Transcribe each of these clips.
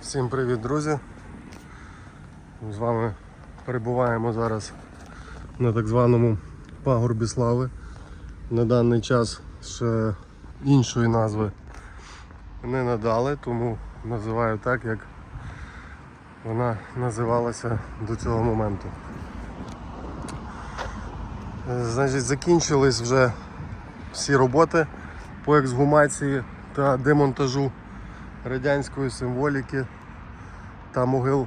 Всім привіт, друзі! З вами перебуваємо зараз на так званому пагорбі слави. На даний час ще іншої назви не надали, тому називаю так, як вона називалася до цього моменту. Значить, закінчились вже всі роботи по ексгумації та демонтажу радянської символіки та могил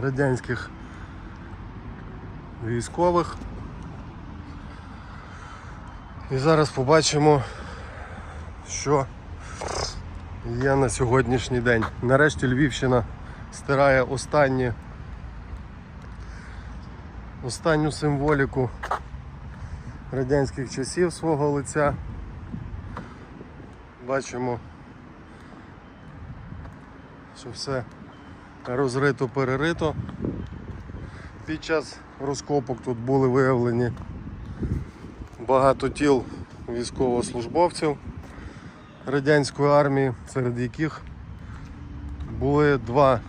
радянських військових. І зараз побачимо, що є на сьогоднішній день. Нарешті Львівщина стирає останні, останню символіку радянських часів свого лиця. Бачимо що все розрито перерито. Під час розкопок тут були виявлені багато тіл військовослужбовців радянської армії, серед яких були два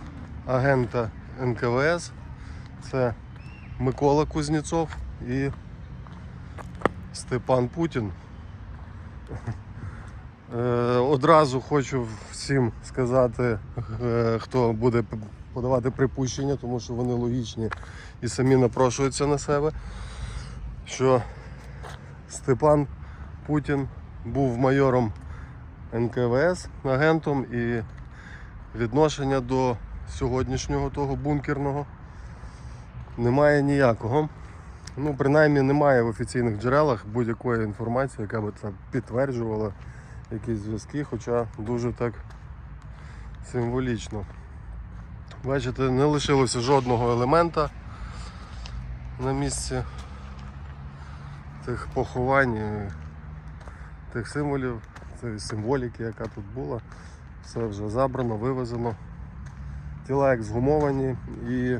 агента НКВС. Це Микола Кузнєцов і Степан Путін. Е, Одразу хочу всім сказати, е, хто буде подавати припущення, тому що вони логічні і самі напрошуються на себе, що Степан Путін був майором НКВС, агентом і відношення до сьогоднішнього того бункерного немає ніякого. Ну, принаймні немає в офіційних джерелах будь-якої інформації, яка би це підтверджувала якісь зв'язки, хоча дуже так символічно. Бачите, не лишилося жодного елемента на місці тих поховань, тих символів, цієї символіки, яка тут була. Все вже забрано, вивезено. Тіла ексгумовані і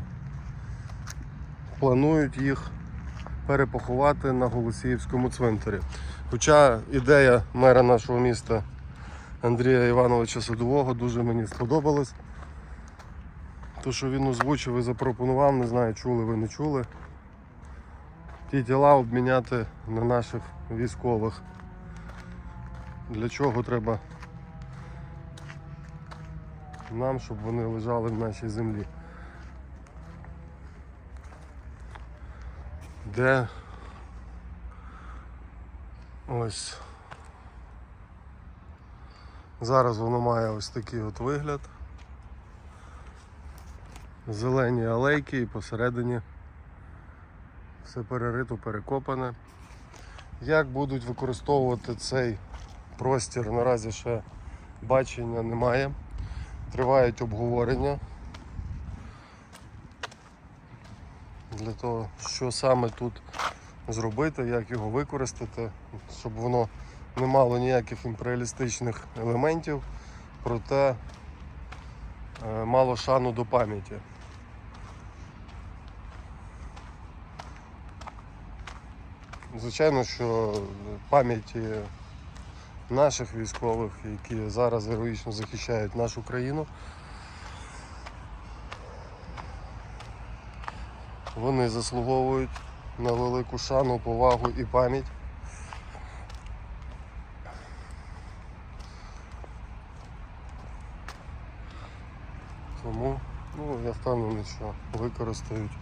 планують їх перепоховати на Голосіївському цвинтарі. Хоча ідея мера нашого міста Андрія Івановича Садового дуже мені сподобалась. То, що він озвучив і запропонував, не знаю, чули ви не чули. Ті тіла обміняти на наших військових. Для чого треба нам, щоб вони лежали в нашій землі. Де Ось. Зараз воно має ось такий от вигляд. Зелені алейки і посередині все перерито, перекопане. Як будуть використовувати цей простір, наразі ще бачення немає. Тривають обговорення для того, що саме тут зробити, як його використати, щоб воно не мало ніяких імперіалістичних елементів, проте е, мало шану до пам'яті. Звичайно, що пам'яті наших військових, які зараз героїчно захищають нашу країну, вони заслуговують на велику шану, повагу і пам'ять. Тому ну, я впевнений, що використають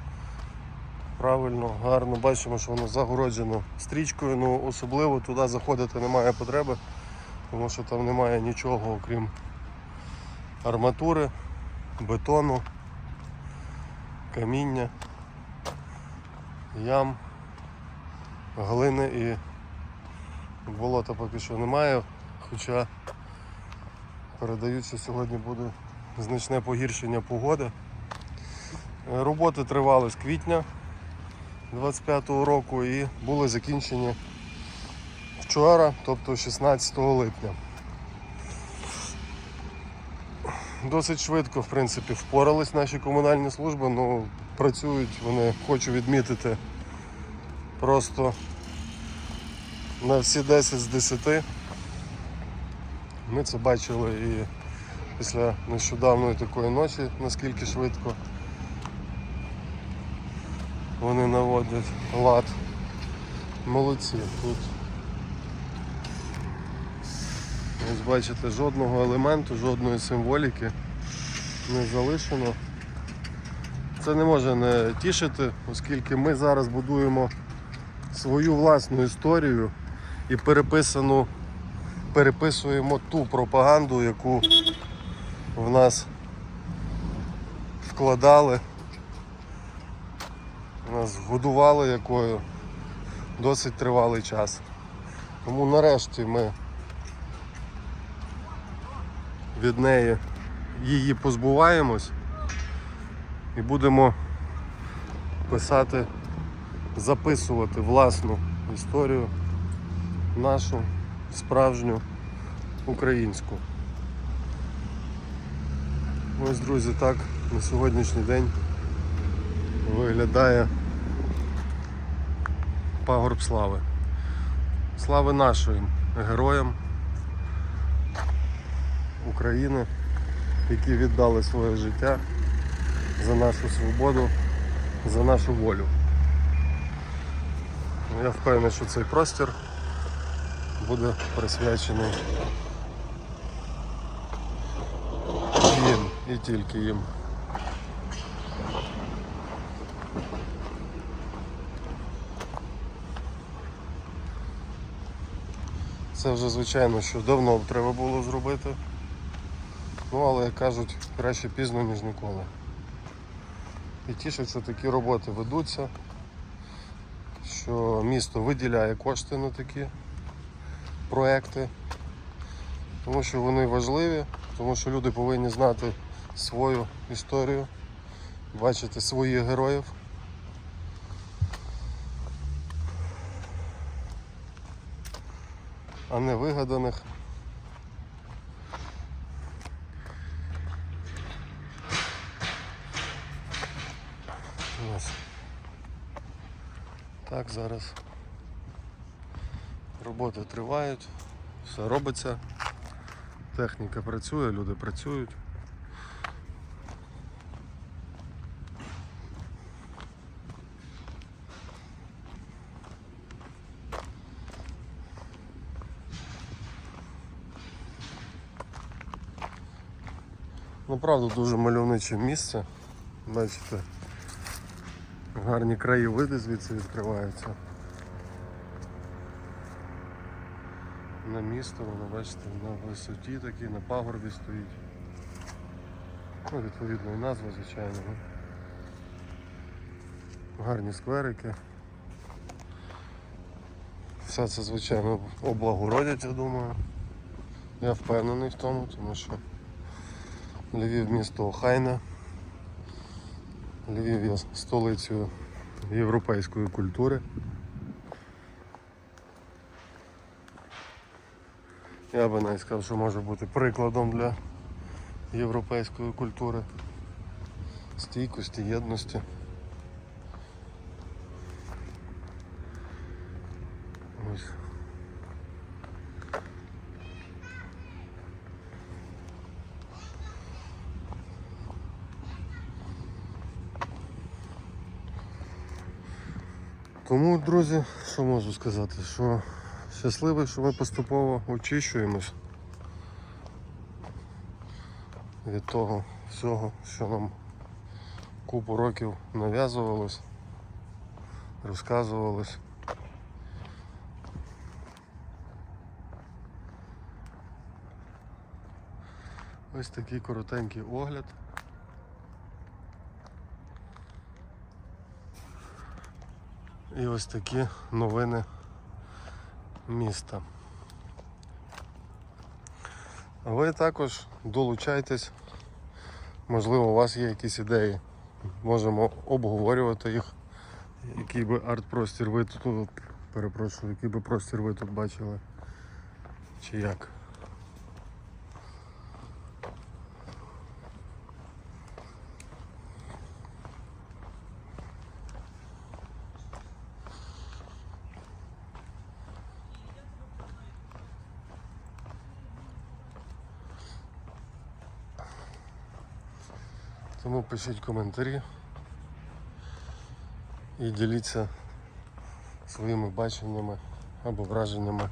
правильно, гарно. Бачимо, що воно загороджено стрічкою, ну особливо туди заходити немає потреби, тому що там немає нічого, окрім арматури, бетону, каміння ям, глини і болота поки що немає, хоча передають, що сьогодні буде значне погіршення погоди. Е, Роботи тривали з квітня 25-го року і були закінчені вчора, тобто 16 липня. Досить швидко, в принципі, впорались наші комунальні служби, ну працюють вони, хочу відмітити, просто на всі 10 з 10. Ми це бачили і після нещодавної такої ночі, наскільки швидко вони наводять лад. Молодці. Тут ось бачите, жодного елементу, жодної символіки не залишено. Це не може не тішити, оскільки ми зараз будуємо свою власну історію і переписану, переписуємо ту пропаганду, яку в нас вкладали, нас годували якою досить тривалий час. Тому нарешті ми від неї її позбуваємось і будемо писати, записувати власну історію, нашу справжню українську. Ось, друзі, так на сьогоднішній день виглядає пагорб слави. Слави нашим героям України, які віддали своє життя за нашу свободу, за нашу волю. Я впевнений, що цей простір буде присвячений їм і тільки їм. Це вже звичайно, що давно треба було зробити. Ну, але як кажуть, краще пізно, ніж ніколи. І тішить, що такі роботи ведуться, що місто виділяє кошти на такі проекти, тому що вони важливі, тому що люди повинні знати свою історію, бачити своїх героїв. А не вигаданих. Так, зараз роботи тривають, все робиться, техніка працює, люди працюють. Направду дуже мальовниче місце. Бачите, гарні краєвиди звідси відкриваються. На місто, воно бачите, на висоті такій, на пагорбі стоїть. Ну, відповідно і назва, звичайно. ну. Гарні скверики. Все це, звичайно, облагородять, я думаю. Я впевнений в тому, тому що Львів місто охайне. Львів є столицею європейської культури. Я би навіть сказав, що може бути прикладом для європейської культури, стійкості, єдності. Ось. Тому, друзі, що можу сказати, що щасливий, що ми поступово очищуємось від того всього, що нам купу років нав'язувалось, розказувалось. Ось такий коротенький огляд. І ось такі новини міста. Ви також долучайтесь, можливо, у вас є якісь ідеї. Можемо обговорювати їх, який би арт-простір ви тут, перепрошую, який би простір ви тут бачили. Чи як. Тому пишіть коментарі і діліться своїми баченнями або враженнями.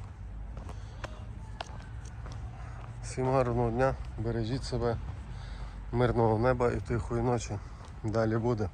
Всім гарного дня, бережіть себе, мирного неба і тихої ночі. Далі буде.